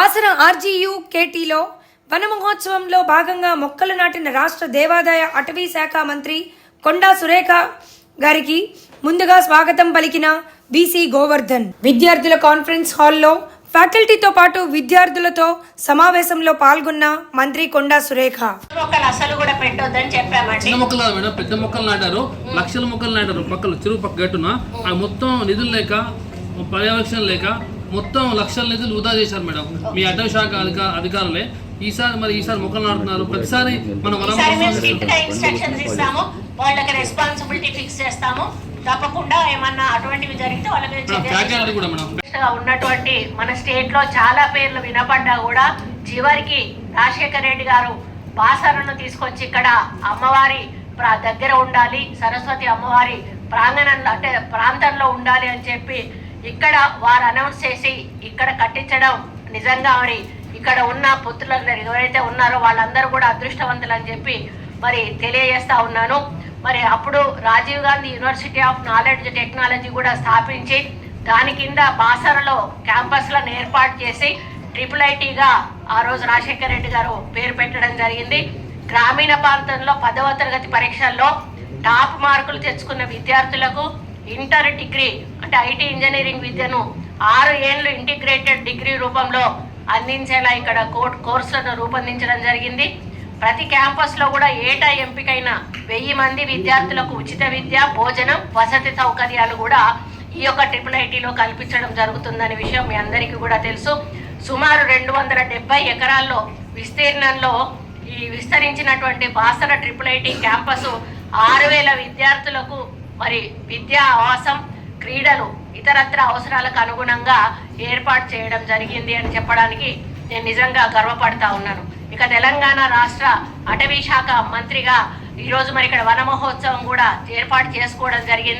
ఆర్జీయు కేటీలో వన మహోత్సవంలో భాగంగా మొక్కలు నాటిన రాష్ట్ర దేవాదాయ అటవీ శాఖ మంత్రి కొండా సురేఖ గారికి ముందుగా స్వాగతం పలికిన బీసీ గోవర్ధన్. విద్యార్థుల కాన్ఫరెన్స్ హాల్లో ఫ్యాకల్టీతో పాటు విద్యార్థులతో సమావేశంలో పాల్గొన్న మంత్రి కొండా సురేఖ. మొక్కలు అసలు కూడా పెట్టొద్దని చెప్పామండి. చిన్న మొక్కలు మేడం పెద్ద మొక్కలు నాటారు లక్షల మొక్కలు నాటారు పక్కన చెరువు పక్క గట్టున. ఆ మొత్తం నిధులు లేక పర్యవేక్షణ లేక మొత్తం లక్షల నిధులు వృధా చేశారు మేడం. మీ అటవీ శాఖ అధిక అధికారులే. ఈసారి మరి ఈసారి మొక్కలు నాటుతున్నారు. ప్రతిసారి మన ఇన్స్ట్రక్షన్స్ ఇస్తాము వాళ్ళకి రెస్పాన్సిబిలిటీ ఫిక్స్ చేస్తాము. తప్పకుండా ఏమన్నా అటువంటివి జరిగితే వాళ్ళ మీద చర్య ఫ్యాకల్టీ కూడా మేడం. గా ఉన్నటువంటి మన స్టేట్లో చాలా పేర్లు వినపడ్డా కూడా చివరికి రాజశేఖర రెడ్డి గారు బాసరను తీసుకొచ్చి ఇక్కడ అమ్మవారి దగ్గర ఉండాలి. సరస్వతి అమ్మవారి ప్రాంగణంలో అంటే ప్రాంతంలో ఉండాలి అని చెప్పి ఇక్కడ వారు అనౌన్స్ చేసి ఇక్కడ కట్టించడం నిజంగా మరి ఇక్కడ ఉన్న పుత్రులందరూ ఎవరైతే ఉన్నారో వాళ్ళందరూ కూడా అదృష్టవంతులు అని చెప్పి మరి తెలియజేస్తా ఉన్నాను. మరి అప్పుడు Rajiv Gandhi university of knowledge technology కూడా స్థాపించి దాని కింద బాసరలో క్యాంపస్లను ఏర్పాటు చేసి ట్రిపుల్ ఐటీగా ఆ రోజు రాజశేఖర రెడ్డి గారు పేరు పెట్టడం జరిగింది. గ్రామీణ ప్రాంతంలో పదవ తరగతి పరీక్షల్లో టాప్ మార్కులు తెచ్చుకున్న విద్యార్థులకు ఇంటర్ డిగ్రీ అంటే ఐటీ ఇంజనీరింగ్ విద్యను ఆరు ఏళ్ళు ఇంటిగ్రేటెడ్ డిగ్రీ రూపంలో అందించేలా ఇక్కడ కోర్- కోర్సులను రూపొందించడం జరిగింది. ప్రతి క్యాంపస్లో కూడా ఏటా ఎంపికైన వెయ్యి మంది విద్యార్థులకు ఉచిత విద్య భోజనం వసతి సౌకర్యాలు కూడా ఈ యొక్క ట్రిపుల్ ఐటీలో కల్పించడం జరుగుతుందనే విషయం మీ అందరికీ కూడా తెలుసు. సుమారు రెండు వందల డెబ్బై ఎకరాల్లో విస్తీర్ణంలో ఈ విస్తరించినటువంటి బాసర ట్రిపుల్ ఐటీ క్యాంపస్ ఆరు వేల విద్యార్థులకు మరి విద్యా ఆవాసం క్రీడలు ఇతరత్ర అవసరాలకు అనుగుణంగా ఏర్పాటు చేయడం జరిగింది అని చెప్పడానికి నేను నిజంగా గర్వపడతా ఉన్నాను. ఇక తెలంగాణ రాష్ట్ర అటవీ శాఖ మంత్రిగా ఈరోజు మరి ఇక్కడ వన మహోత్సవం కూడా ఏర్పాటు చేసుకోవడం జరిగింది.